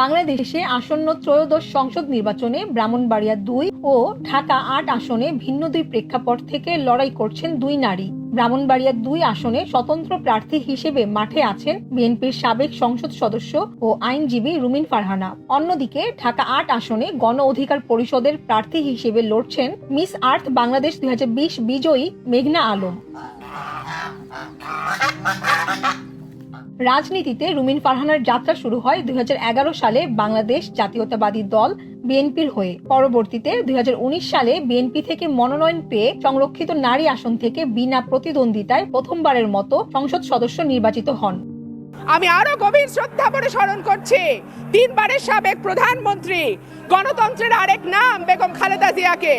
বাংলাদেশে আসন্ন ত্রয়োদশ সংসদ নির্বাচনে ব্রাহ্মণবাড়িয়া দুই ও ঢাকা আট আসনে ভিন্ন দুই প্রেক্ষাপট থেকে লড়াই করছেন দুই নারী। ব্রাহ্মণবাড়িয়া দুই আসনে স্বতন্ত্র প্রার্থী হিসেবে মাঠে আছেন বিএনপির সাবেক সংসদ সদস্য ও আইনজীবী রুমিন ফারহানা। অন্যদিকে ঢাকা আট আসনে গণ অধিকার পরিষদের প্রার্থী হিসেবে লড়ছেন মিস আর্থ বাংলাদেশ দুই হাজার বিশ বিজয়ী মেঘনা আলম। রাজনীতিতে রুমিন ফারহানার যাত্রা শুরু হয় দুই সালে বাংলাদেশ জাতীয়তাবাদী দল বিএনপির হয়ে। পরবর্তীতে দুই সালে বিএনপি থেকে মনোনয়ন পেয়ে সংরক্ষিত নারী আসন থেকে বিনা প্রতিদ্বন্দ্বিতায় প্রথমবারের মতো সংসদ সদস্য নির্বাচিত হন। আমি আরও গভীর শ্রদ্ধা করে স্মরণ করছি, তিনবারের সাবেক প্রধানমন্ত্রী, গণতন্ত্রের আরেক নাম বেগম খালেদা জিয়াকে।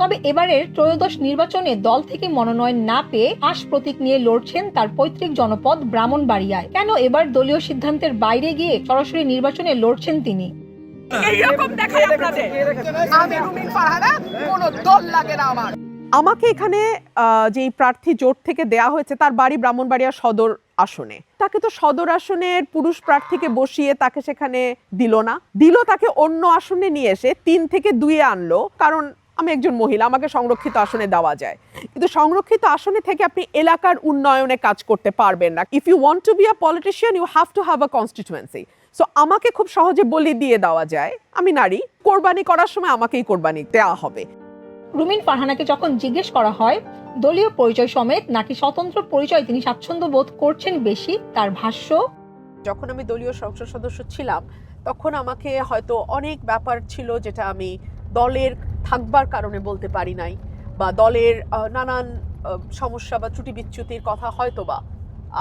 তবে এবারের ত্রয়োদশ নির্বাচনে দল থেকে মনোনয়ন না পেয়ে আশ প্রতীক নিয়ে লড়ছেন তার পৈতৃক জনপদ ব্রাহ্মণবাড়িয়ায়। কেন এবার দলীয় সিদ্ধান্তের বাইরে গিয়ে সরাসরি নির্বাচনে লড়ছেন তিনি? এইরকম দেখাই আপনাদের। আমি রুমিন ফারহানা কোনো দল লাগে না আমার। আমাকে এখানে আহ, যেই প্রার্থী জোট থেকে দেয়া হয়েছে তার বাড়ি ব্রাহ্মণবাড়িয়া সদর আসনে। তাকে তো সদর আসনের পুরুষ প্রার্থীকে বসিয়ে তাকে সেখানে দিল না। দিল তাকে অন্য আসনে নিয়ে এসে তিন থেকে দুইয়ে আনলো। কারণ আমি একজন মহিলা আমাকে সংরক্ষিত আসনে দেওয়া যায়। কিন্তু সংরক্ষিত আসনে থেকে আপনি এলাকার উন্নয়নে কাজ করতে পারবেন না। If you want to be a politician you have to have a constituency so আমাকে খুব সহজে বলি দিয়ে দেওয়া যায় আমি নারী কোরবানি করার সময় আমাকেই কোরবানি দেওয়া হবে। রুমিন ফারহানাকে যখন জিজ্ঞেস করা হয় দলীয় পরিচয় সমেত নাকি স্বতন্ত্র পরিচয় তিনি স্বাচ্ছন্দ্য বোধ করছেন বেশি তার ভাষ্য? যখন আমি দলীয় সংসদ সদস্য ছিলাম তখন আমাকে হয়তো অনেক ব্যাপার ছিল যেটা আমি দলের থাকবার কারণে বলতে পারি নাই, বা দলের নানান সমস্যা বা ত্রুটি বিচ্যুতির কথা হয়তো বা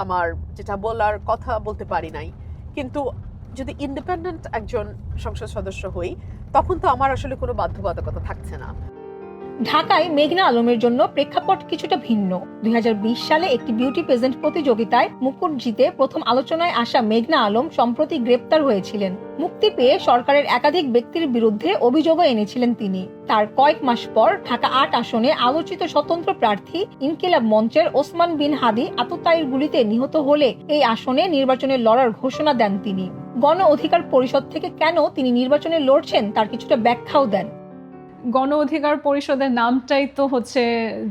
আমার যেটা বলার কথা বলতে পারি নাই। কিন্তু যদি ইন্ডিপেন্ডেন্ট একজন সংসদ সদস্য হই, তখন তো আমার আসলে কোনো বাধ্যবাধকতা থাকছে না। ঢাকায় মেঘনা আলমের জন্য প্রেক্ষাপট কিছুটা ভিন্ন। দুই হাজার বিশ সালে একটি বিউটি প্রেজেন্ট প্রতিযোগিতায় মুকুট জিতে প্রথম আলোচনায় আসা মেঘনা আলম সম্প্রতি গ্রেপ্তার হয়েছিলেন। মুক্তি পেয়ে সরকারের একাধিক ব্যক্তির বিরুদ্ধে অভিযোগও এনেছিলেন তিনি। তার কয়েক মাস পর ঢাকা আট আসনে আলোচিত স্বতন্ত্র প্রার্থী ইনকিলাব মঞ্চের ওসমান বিন হাদি আততায়ীর গুলিতে নিহত হলে এই আসনে নির্বাচনে লড়ার ঘোষণা দেন তিনি। গণ অধিকার পরিষদ থেকে কেন তিনি নির্বাচনে লড়ছেন তার কিছুটা ব্যাখ্যাও দেন। গণ অধিকার পরিষদের নামটাই তো হচ্ছে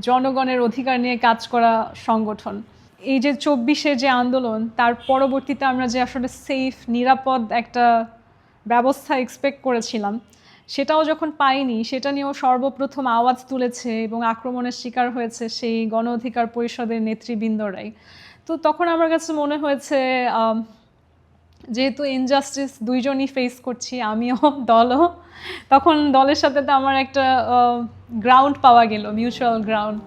জনগণের অধিকার নিয়ে কাজ করা সংগঠন। এই যে চব্বিশে যে আন্দোলন, তার পরবর্তীতে আমরা যে আসলে সেফ নিরাপদ একটা ব্যবস্থা এক্সপেক্ট করেছিলাম, সেটাও যখন পাইনি, সেটা নিয়েও সর্বপ্রথম আওয়াজ তুলেছে এবং আক্রমণের শিকার হয়েছে সেই গণ অধিকার পরিষদের নেতৃবৃন্দরাই। তো তখন আমার কাছে মনে হয়েছে যেহেতু ইনজাস্টিস দুইজনই ফেস করছি আমিও দলও তখন দলের সাথে তো আমার একটা গ্রাউন্ড পাওয়া গেল মিউচুয়াল গ্রাউন্ড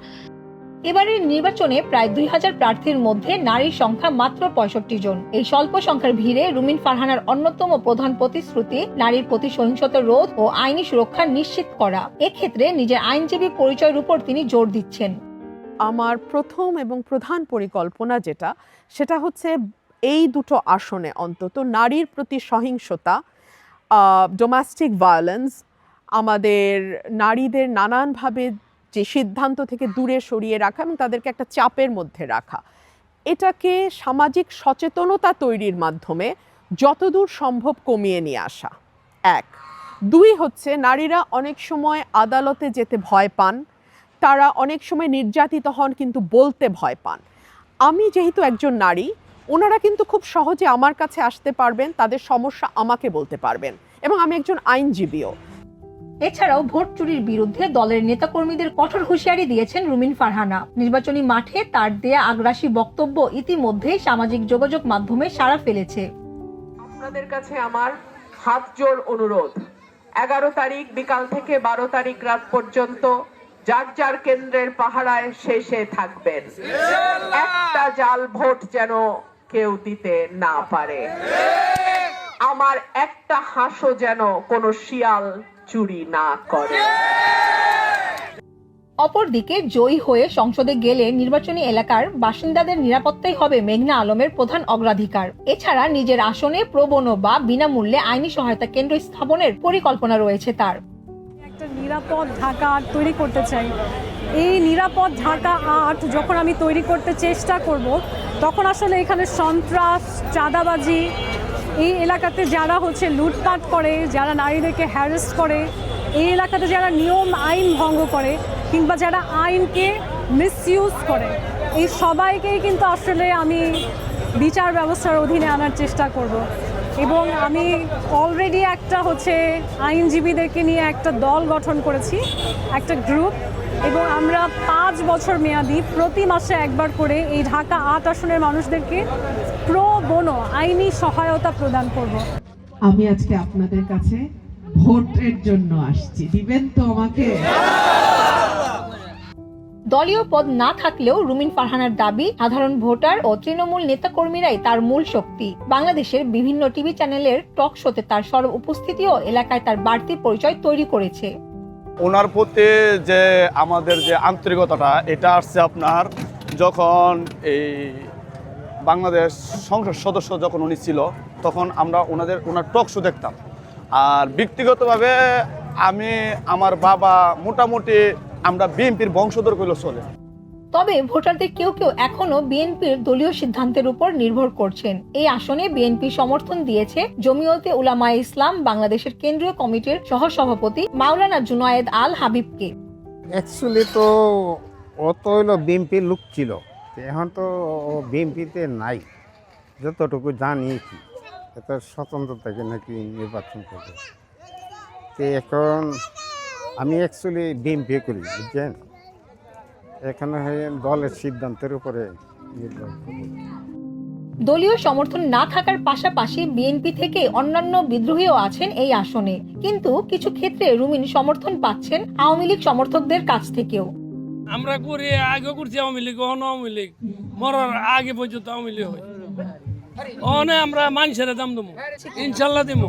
এবারের নির্বাচনে প্রায় দুই হাজার প্রার্থীর মধ্যে নারীর সংখ্যা মাত্র পঁয়ষট্টি জন। এই স্বল্প সংখ্যার ভিড়ে রুমিন ফারহানার অন্যতম প্রধান প্রতিশ্রুতি নারীর প্রতি সহিংসতা রোধ ও আইনি সুরক্ষা নিশ্চিত করা। এক্ষেত্রে নিজের আইনজীবী পরিচয়ের উপর তিনি জোর দিচ্ছেন। আমার প্রথম এবং প্রধান পরিকল্পনা যেটা সেটা হচ্ছে এই দুটো আসনে অন্তত নারীর প্রতি সহিংসতা ডোমেস্টিক ভায়োলেন্স আমাদের নারীদের নানানভাবে যে সিদ্ধান্ত থেকে দূরে সরিয়ে রাখা এবং তাদেরকে একটা চাপের মধ্যে রাখা। এটাকে সামাজিক সচেতনতা তৈরির মাধ্যমে যতদূর সম্ভব কমিয়ে নিয়ে আসা। এক। দুই হচ্ছে নারীরা অনেক সময় আদালতে যেতে ভয় পান, তারা অনেক সময় নির্যাতিত হন কিন্তু বলতে ভয় পান। আমি যেহেতু একজন নারী ওনারা কিন্তু খুব সহজে আমার কাছে আসতে পারবেন তাদের সমস্যা আমাকে বলতে পারবেন। এবং আমি একজন আইনজীবীও। এছাড়াও ভোট চুরির বিরুদ্ধে দলের নেতাকর্মীদের কঠোর হুঁশিয়ারি দিয়েছেন রুমিন ফারহানা। নির্বাচনী মাঠে তার দেয়া আগ্রাসী বক্তব্য ইতিমধ্যেই সামাজিক যোগাযোগ মাধ্যমে সাড়া ফেলেছে। আপনাদের কাছে আমার হাত জোর অনুরোধ। এগারো তারিখ বিকাল থেকে বারো তারিখ রাত পর্যন্ত যার যার কেন্দ্রের পাহারায় শেষে থাকবেন। একটা জাল ভোট যেন কেউ দিতে না পারে। আমার একটা হাঁসও যেন কোনো শিয়াল চুরি না করে। অপরদিকে জয়ী হয়ে সংসদে গেলে নির্বাচনী এলাকার বাসিন্দাদের নিরাপত্তাই হবে মেঘনা আলমের প্রধান অগ্রাধিকার। এছাড়া নিজের আসনে প্রবণ বা বিনামূল্যে আইনি সহায়তা কেন্দ্র স্থাপনের পরিকল্পনা রয়েছে তার। একটা নিরাপদ ঢাকা তৈরি করতে চাই। এই নিরাপদ ঢাকা আর্ট যখন আমি তৈরি করতে চেষ্টা করব, তখন আসলে এখানে সন্ত্রাস, চাঁদাবাজি, এই এলাকাতে যারা হচ্ছে লুটপাট করে, যারা নারীদেরকে হ্যারেস করে, এই এলাকাতে যারা নিয়ম আইন ভঙ্গ করে কিংবা যারা আইনকে মিসইউজ করে, এই সবাইকেই কিন্তু আসলে আমি বিচার ব্যবস্থার অধীনে আনার চেষ্টা করব। এবং আমি অলরেডি একটা হচ্ছে আইনজীবীদেরকে নিয়ে একটা দল গঠন করেছি, একটা গ্রুপ এবং আমরা পাঁচ বছর মেয়াদি প্রতি মাসে একবার করে এই ঢাকা আট আসনের মানুষদেরকে প্রো বোনো আইনি সহায়তা প্রদান করব। আমি আজকে আপনাদের কাছে ভোটের জন্য আসছি। দিবেন তো আমাকে? দলীয় পদ না থাকলেও রুমিন ফারহানার দাবি সাধারণ ভোটার ও তৃণমূল নেতাকর্মীরাই তার মূল শক্তি। বাংলাদেশের বিভিন্ন টিভি চ্যানেলের টক শোতে তার সর্ব উপস্থিতিও এলাকায় তার বাড়তি পরিচয় তৈরি করেছে। ওনার প্রতি যে আমাদের যে আন্তরিকতাটা, এটা আসছে আপনার যখন এই বাংলাদেশ সংসদ সদস্য যখন উনি ছিল, তখন আমরা ওনাদের, ওনার টক শো দেখতাম। আর ব্যক্তিগতভাবে আমি, আমার বাবা মোটামুটি আমরা বিএনপির বংশধর করলে চলে। তবে ভোটারদের কেউ কেউ এখনও বিএনপির দলীয় সিদ্ধান্তের উপর নির্ভর করছেন। এই আসনে বিএনপি সমর্থন দিয়েছে জমিয়তে উলামা ইসলাম, বাংলাদেশের কেন্দ্রীয় কমিটির সহসভাপতি মাওলানা জুনায়েদ আল হাবিবকে। অ্যাকচুয়ালি তো ও তো হইল বিএমপির লোক ছিল। এখন তো বিএনপিতে নাই। যতটুকু জানি কি। এত স্বতন্ত্র থেকে নাকি নির্বাচন করবে। তো এখন আমি অ্যাকচুয়ালি বিএমপি করি, বুঝছেন? এখানে হয়ে দলের সিদ্ধান্তের উপরে নির্ভর করি দলীয় সমর্থন না থাকার পাশাপাশি বিএনপি থেকে অন্যান্য বিদ্রোহীও আছেন এই আসনে কিন্তু কিছু ক্ষেত্রে রুমিন সমর্থন পাচ্ছেন আওয়ামী লীগ সমর্থকদের কাছ থেকেও আমরা করি আগে করছি আওয়ামী লীগ অহন আওয়ামী লীগ মরার আগে পর্যন্ত আওয়ামী লীগ হয় অনে আমরা মানুষের দাম দেবো ইনশাল্লাহ দিব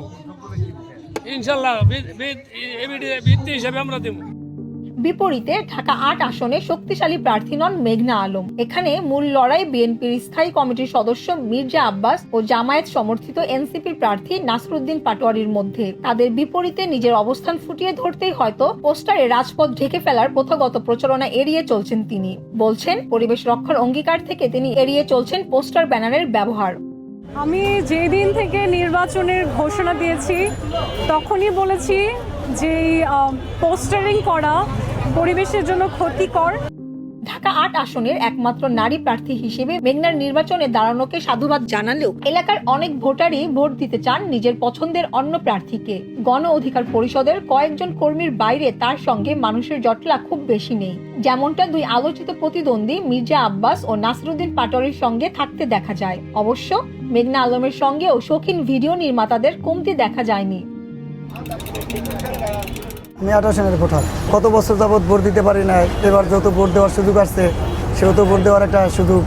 ইনশাল্লাহ বি- বি- এবিডি- ভিত্তি হিসাবে আমরা দেবো বিপরীতে ঢাকা আট আসনে শক্তিশালী প্রার্থী নন মেঘনা আলম। এখানে মূল লড়াই বিএনপির স্থায়ী কমিটির সদস্য মির্জা আব্বাস ও জামায়াত সমর্থিত এনসিপির প্রার্থী নাসরুদ্দিন পাটোয়ারির মধ্যে। তাদের বিপরীতে নিজের অবস্থান ফুটিয়ে ধরতেই হয়তো পোস্টারে রাজপথ ঢেকে ফেলার প্রথাগত প্রচারণা এড়িয়ে চলছেন তিনি। বলছেন, পরিবেশ রক্ষার অঙ্গীকার থেকে তিনি এড়িয়ে চলছেন পোস্টার ব্যানারের ব্যবহার। আমি যেদিন থেকে নির্বাচনের ঘোষণা দিয়েছি, তখনই বলেছি যে পোস্টারিং করা পরিবেশের জন্য ক্ষতিকর। ঢাকা আট আসনের একমাত্র নারী প্রার্থী হিসেবে মেঘনার নির্বাচনে দাঁড়ানোকে সাধুবাদ জানালেও এলাকার অনেক ভোটারই ভোট দিতে চান নিজের পছন্দের অন্য প্রার্থীকে। গণ অধিকার পরিষদের কয়েকজন কর্মীর বাইরে তার সঙ্গে মানুষের জটলা খুব বেশি নেই। যেমনটা দুই আলোচিত প্রতিদ্বন্দ্বী মির্জা আব্বাস ও নাসরুদ্দিন পাটোয়ারির সঙ্গে থাকতে দেখা যায়। অবশ্য মেঘনা আলমের সঙ্গেও শৌখিন ভিডিও নির্মাতাদের কমতি দেখা যায়নি। আমি আঠাশ সেনের ভোটার। কত বছর যাবৎ ভোট দিতে পারি না এবার যত ভোট দেওয়ার সুযোগ আসছে সেহেতু ভোট দেওয়ার একটা সুযোগ।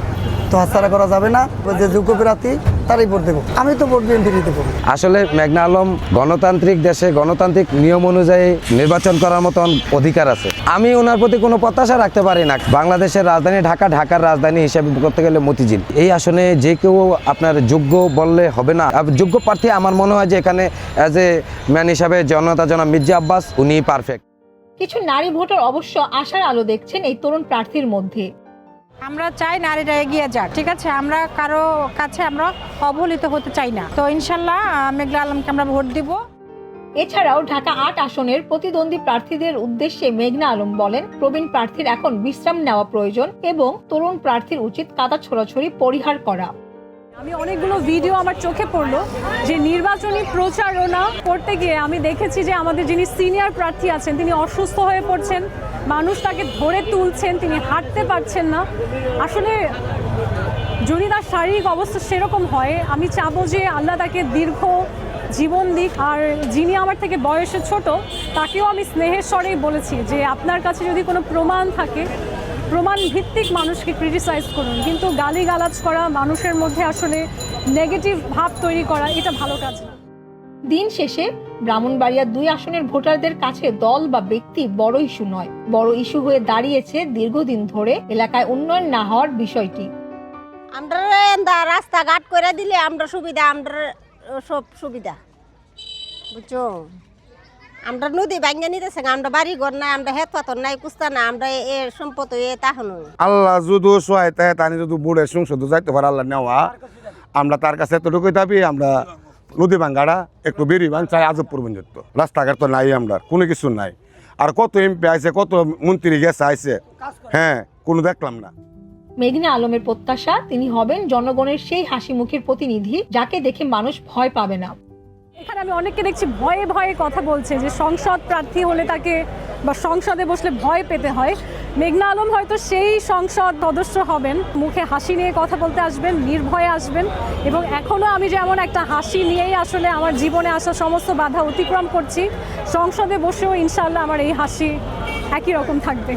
তো হাতছাড়া করা যাবে না। যে যোগ্য প্রার্থী তারই ভোট দেবো। আমি তো ভোট বিএনপি দেবো আসলে মেঘনা আলম গণতান্ত্রিক দেশে গণতান্ত্রিক নিয়ম অনুযায়ী নির্বাচন করার মতন অধিকার আছে। আমি ওনার প্রতি কোনো প্রত্যাশা রাখতে পারি না। বাংলাদেশের রাজধানী ঢাকা ঢাকার রাজধানী হিসেবে করতে গেলে মতিঝিল। এই আসনে যে কেউ আপনার যোগ্য বললে হবে না। যোগ্য প্রার্থী আমার মনে হয় যে এখানে অ্যাজ এ ম্যান হিসাবে জনতা জনা মির্জা আব্বাস উনি পারফেক্ট কিছু নারী ভোটার অবশ্য আশার আলো দেখছেন এই তরুণ প্রার্থীর মধ্যে। আমরা চাই নারীরা এগিয়ে যাক, ঠিক আছে? আমরা কারও কাছে আমরা অবহেলিত হতে চাই না। তো ইনশাল্লাহ মেঘলা আলমকে আমরা ভোট দিব। এছাড়াও ঢাকা আট আসনের প্রতিদ্বন্দ্বী প্রার্থীদের উদ্দেশ্যে মেঘনা আলম বলেন, প্রবীণ প্রার্থীর এখন বিশ্রাম নেওয়া প্রয়োজন এবং তরুণ প্রার্থীর উচিত কাদা ছোড়াছড়ি, পরিহার করা। আমি অনেকগুলো ভিডিও আমার চোখে পড়ল যে নির্বাচনী প্রচারণা করতে গিয়ে আমি দেখেছি যে আমাদের যিনি সিনিয়র প্রার্থী আছেন, তিনি অসুস্থ হয়ে পড়ছেন, মানুষ তাকে ধরে তুলছেন, তিনি হাঁটতে পারছেন না। আসলে যদি তার শারীরিক অবস্থা সেরকম হয়, আমি চাবো যে আল্লাহ তাকে দীর্ঘ জীবন দিক। আর যিনি আমার থেকে বয়সে ছোট, তাকেও আমি স্নেহের স্বরেই বলেছি যে আপনার কাছে যদি কোনো প্রমাণ থাকে প্রমাণ ভিত্তিক মানুষকে ক্রিটিসাইজ করুন কিন্তু গালি গালাজ করা মানুষের মধ্যে আসলে নেগেটিভ ভাব তৈরি করা এটা ভালো কাজ না। দিন শেষে ব্রাহ্মণবাড়িয়া দুই আসনের ভোটারদের কাছে দল বা ব্যক্তি বড় ইস্যু নয় বড় ইস্যু হয়ে দাঁড়িয়েছে দীর্ঘদিন ধরে এলাকায় উন্নয়ন না হওয়ার বিষয়টি। আমরা রাস্তাঘাট করে দিলে আমরা সুবিধা আমরা সব সুবিধা। বুঝছ? আমরা নদী ভাঙ্গা নিতেছে আমরা বাড়ি ঘর নাই আমরা হেত পাতর নাই কুস্তা না আমরা এ সম্পদ এ তাহনু। আল্লাহ যদি সহায় তাই তানি যদি বুড়ে সংসদ যাইতে পারে আল্লাহ নেওয়া। আমরা তার কাছে এতটুকুই দাবি আমরা নদী ভাঙ্গাটা একটু বেরি ভাঙ চাই আজব পর্যন্ত। রাস্তাঘাট তো নাই আমরা কোনো কিছু নাই। আর কত এমপি আইছে কত মন্ত্রী গেছে আইছে। হ্যাঁ কোনো দেখলাম না। মেঘনা আলমের প্রত্যাশা তিনি হবেন জনগণের সেই হাসি মুখের প্রতিনিধি যাকে দেখে মানুষ ভয় পাবে না। এখানে আমি অনেককে দেখছি ভয়ে ভয়ে কথা বলছে যে সংসদ প্রার্থী হলে তাকে বা সংসদে বসলে ভয় পেতে হয়। মেঘনা আলম হয়তো সেই সংসদ সদস্য হবেন। মুখে হাসি নিয়ে কথা বলতে আসবেন, নির্ভয়ে আসবেন এবং এখনও আমি যেমন একটা হাসি নিয়েই আসলে আমার জীবনে আসা সমস্ত বাধা অতিক্রম করছি, সংসদে বসেও ইনশাল্লাহ আমার এই হাসি একই রকম থাকবে।